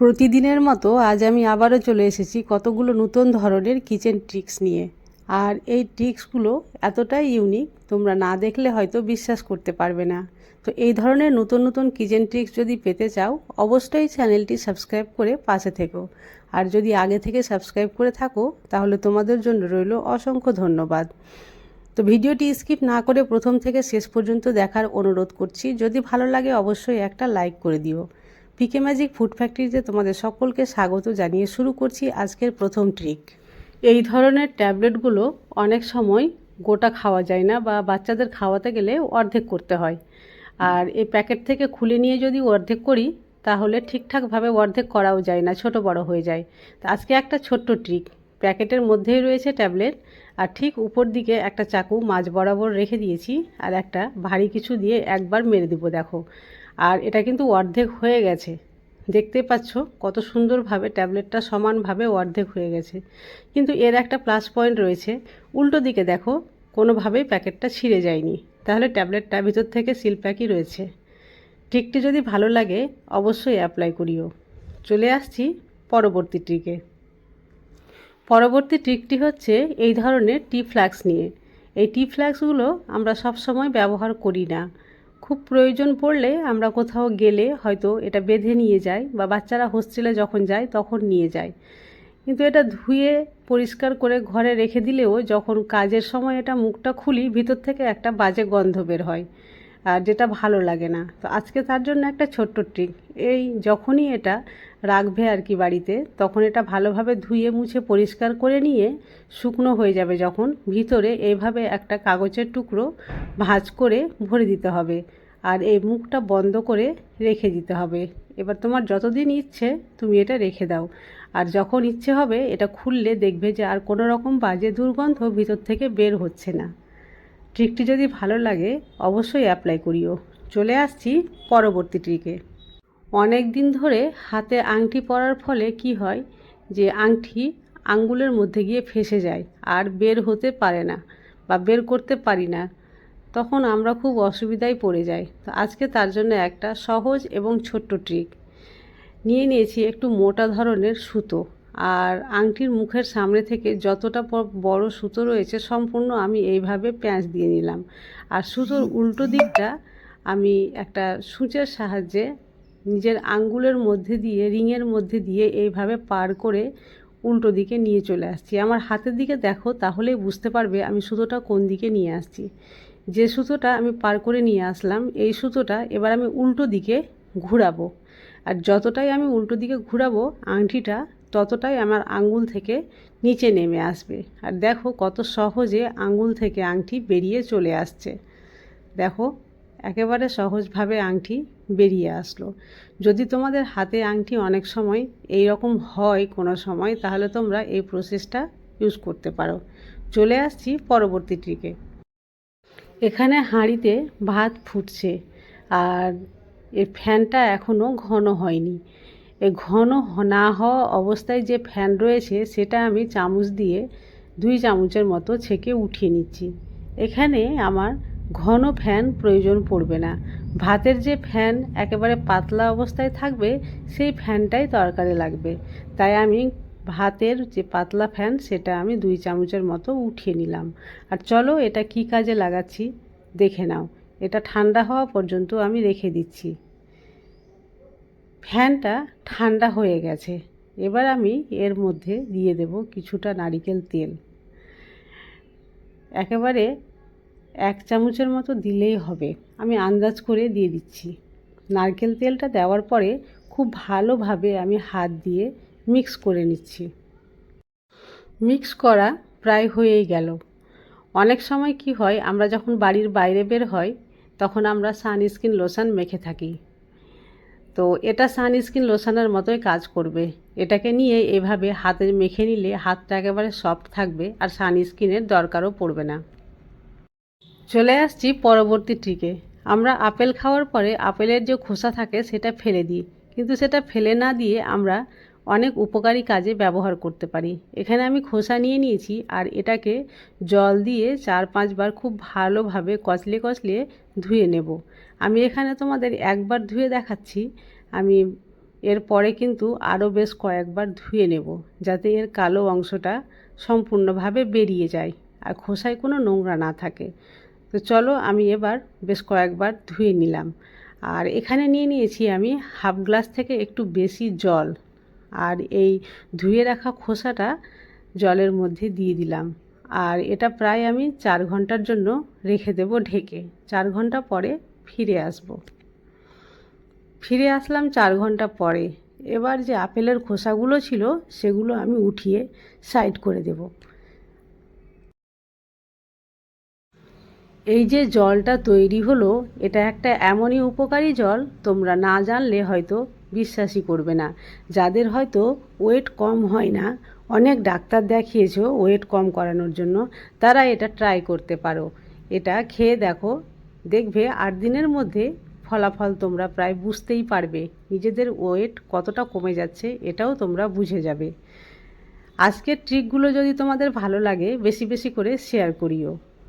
প্রতিদিনের মতো আজ আমি আবারও চলে এসেছি কতগুলো নতুন ধরনের কিচেন ট্রিক্স নিয়ে। আর এই ট্রিক্সগুলো এতটাই ইউনিক তোমরা না দেখলে হয়তো বিশ্বাস করতে পারবে না। তো এই ধরনের নতুন নতুন কিচেন ট্রিক্স যদি পেতে চাও, অবশ্যই চ্যানেলটি সাবস্ক্রাইব করে পাশে থেকো। আর যদি আগে থেকে সাবস্ক্রাইব করে থাকো, তাহলে তোমাদের জন্য রইল অসংখ্য ধন্যবাদ। তো ভিডিওটি স্কিপ না করে প্রথম থেকে শেষ পর্যন্ত দেখার অনুরোধ করছি। যদি ভালো লাগে, অবশ্যই একটা লাইক করে দিও। পিকে ম্যাজিক ফুড ফ্যাক্টরিতে তোমাদের সকলকে স্বাগত জানিয়ে শুরু করছি আজকের প্রথম ট্রিক এই ধরনের ট্যাবলেটগুলো অনেক সময় গোটা খাওয়া যায় না বা বাচ্চাদের খাওয়াতে গেলে অর্ধেক করতে হয়। আর এই প্যাকেট থেকে খুলে নিয়ে যদি অর্ধেক করি, তাহলে ঠিকঠাকভাবে অর্ধেক করাও যায় না, ছোট বড় হয়ে যায়। তো আজকে একটা ছোট্ট ট্রিক প্যাকেটের মধ্যেই রয়েছে ট্যাবলেট আর ঠিক উপর দিকে একটা চাকু মাছ বরাবর রেখে দিয়েছি, আর একটা ভারী কিছু দিয়ে একবার মেরে দিব, দেখো। আর এটা কিন্তু অর্ধেক হয়ে গেছে। দেখতে পাচ্ছ কত সুন্দরভাবে ট্যাবলেটটা সমানভাবে অর্ধেক হয়ে গেছে। কিন্তু এর একটা প্লাস পয়েন্ট রয়েছে। উল্টো দিকে দেখো, কোনোভাবেই প্যাকেটটা ছিঁড়ে যায়নি। তাহলে ট্যাবলেটটা ভিতর থেকে সিল প্যাকই রয়েছে। ট্রিকটি যদি ভালো লাগে, অবশ্যই অ্যাপ্লাই করিও। চলে আসছি পরবর্তী ট্রিকে পরবর্তী ট্রিকটি হচ্ছে এই ধরনের টি ফ্ল্যাক্স নিয়ে। এই টি ফ্ল্যাক্সগুলো আমরা সব সময় ব্যবহার করি না। খুব প্রয়োজন পড়লে আমরা কোথাও গেলে হয়তো এটা বেঁধে নিয়ে যাই বা বাচ্চারা হোস্টেলে যখন যায় তখন নিয়ে যায়। কিন্তু এটা ধুয়ে পরিষ্কার করে ঘরে রেখে দিলেও যখন কাজের সময় এটা মুখটা খুলি, ভিতর থেকে একটা বাজে গন্ধ বের হয়। যেটা ভালো লাগে না। তো আজকে তার জন্য একটা ছোট্ট ট্রিক এই যখনই এটা রাখবে আর কি বাড়িতে, তখন এটা ভালোভাবে ধুয়ে মুছে পরিষ্কার করে নিয়ে শুকনো হয়ে যাবে যখন ভিতরে এইভাবে একটা কাগজের টুকরো ভাঁজ করে ভরে দিতে হবে আর এই মুখটা বন্ধ করে রেখে দিতে হবে। এবার তোমার যতদিন ইচ্ছে তুমি এটা রেখে দাও। আর যখন ইচ্ছে হবে এটা খুললে দেখবে যে আর কোনো রকম বাজে দুর্গন্ধ ভিতর থেকে বের হচ্ছে না। ট্রিকটি যদি ভালো লাগে, অবশ্যই অ্যাপ্লাই করিও। চলে আসছি পরবর্তী ট্রিকে অনেক দিন ধরে হাতে আংটি পরার ফলে কি হয় যে, আংটি আঙ্গুলের মধ্যে গিয়ে ফেসে যায় আর বের হতে পারে না বা বের করতে পারি না। তখন আমরা খুব অসুবিধায় পড়ে যাই। তো আজকে তার জন্য একটা সহজ এবং ছোট্ট ট্রিক নিয়ে নিয়েছি একটু মোটা ধরনের সুতো। আর আংটির মুখের সামনে থেকে যতটা বড় সুতো রয়েছে, সম্পূর্ণ আমি এইভাবে প্যাঁচ দিয়ে নিলাম। আর সুতোর উল্টো দিকটা আমি একটা সূচের সাহায্যে নিজের আঙ্গুলের মধ্যে দিয়ে, রিংয়ের মধ্যে দিয়ে এইভাবে পার করে উল্টো দিকে নিয়ে চলে আসছি। আমার হাতের দিকে দেখো, তাহলেই বুঝতে পারবে আমি সুতোটা কোন দিকে নিয়ে আসছি। যে সুতোটা আমি পার করে নিয়ে আসলাম, এই সুতোটা এবার আমি উল্টো দিকে ঘুরাবো। আর যতটাই আমি উল্টো দিকে ঘুরাবো, আংটিটা ততটাই আমার আঙ্গুল থেকে নিচে নেমে আসবে। আর দেখো কত সহজে আঙ্গুল থেকে আংটি বেরিয়ে চলে আসছে। দেখো, একেবারে সহজভাবে আংটি বেরিয়ে আসলো। যদি তোমাদের হাতে আংটি অনেক সময় এই রকম হয় কোনো সময়, তাহলে তোমরা এই প্রসেসটা ইউজ করতে পারো। চলে আসছি পরবর্তী ট্রিকে এখানে হাঁড়িতে ভাত ফুটছে, আর এই ফ্যানটা এখনও ঘন হয়নি। ঘন না হওয়া অবস্থায় যে ফ্যান রয়েছে, সেটা আমি চামচ দিয়ে দুই চামচের মতো ছেঁকে উঠিয়ে নিচ্ছি। এখানে আমার ঘন ফ্যান প্রয়োজন পড়বে না। ভাতের যে ফ্যান একেবারে পাতলা অবস্থায় থাকবে, সেই ফ্যানটাই তরকারি লাগবে। তাই আমি ভাতের যে পাতলা ফ্যান, সেটা আমি দুই চামচের মতো উঠিয়ে নিলাম। আর চলো এটা কি কাজে লাগাচ্ছি, দেখে নাও। এটা ঠান্ডা হওয়া পর্যন্ত আমি রেখে দিচ্ছি। ফ্যানটা ঠান্ডা হয়ে গেছে। এবার আমি এর মধ্যে দিয়ে দেব কিছুটা নারিকেল তেল। একেবারে এক চামচের মতো দিলেই হবে। আমি আন্দাজ করে দিয়ে দিচ্ছি। নারকেল তেলটা দেওয়ার পরে খুব ভালোভাবে আমি হাত দিয়ে মিক্স করে নিচ্ছি। মিক্স করা প্রায় হয়েই গেল। অনেক সময় কি হয়, আমরা যখন বাড়ির বাইরে বের হয়, তখন আমরা সানস্ক্রিন, লোশন মেখে থাকি। তো এটা সানস্ক্রিন লোশানের মতোই কাজ করবে। এটাকে নিয়ে এভাবে হাতের মেখে নিলে হাতটা একেবারে সফট থাকবে আর সানস্ক্রিনের দরকারও পড়বে না। চলে আসছি পরবর্তী ট্রিকে। আমরা আপেল খাওয়ার পরে আপেলের যে খোসা থাকে সেটা ফেলে দিই। কিন্তু সেটা ফেলে না দিয়ে আমরা অনেক উপকারী কাজে ব্যবহার করতে পারি। এখানে আমি খোসা নিয়ে নিয়েছি আর এটাকে জল দিয়ে চার পাঁচবার খুব ভালোভাবে কচলে কচলে ধুয়ে নেব। আমি এখানে তোমাদের একবার ধুয়ে দেখাচ্ছি। আমি এরপরে কিন্তু আরও বেশ কয়েকবার ধুয়ে নেব যাতে এর কালো অংশটা সম্পূর্ণভাবে বেরিয়ে যায় আর খোসায় কোনো নোংরা না থাকে। তো চলো আমি এবার বেশ কয়েকবার ধুয়ে নিলাম। আর এখানে নিয়ে নিয়েছি আমি হাফ গ্লাস থেকে একটু বেশি জল। আর এই ধুয়ে রাখা খোসাটা জলের মধ্যে দিয়ে দিলাম। আর এটা প্রায় আমি চার ঘণ্টার জন্য রেখে দেব ঢেকে। চার ঘণ্টা পরে ফিরে আসব। ফিরে আসলাম চার ঘণ্টা পরে। এবার যে আপেলের খোসাগুলো ছিল সেগুলো আমি উঠিয়ে সাইড করে দেব। এই যে জলটা তৈরি হলো, এটা একটা এমনই উপকারী জল, তোমরা না জানলে হয়তো বিশ্বাসই করবে না। যাদের হয়তো ওয়েট কম হয় না, অনেক ডাক্তার দেখিয়েছো ওয়েট কম করানোর জন্য, তারা এটা ট্রাই করতে পারো। এটা খেয়ে দেখো, দেখবে আট দিনের মধ্যে ফলাফল তোমরা প্রায় বুঝতেই পারবে। নিজেদের ওয়েট কতটা কমে যাচ্ছে, এটাও তোমরা বুঝে যাবে। আজকের ট্রিকগুলো যদি তোমাদের ভালো লাগে, বেশি বেশি করে শেয়ার করিও।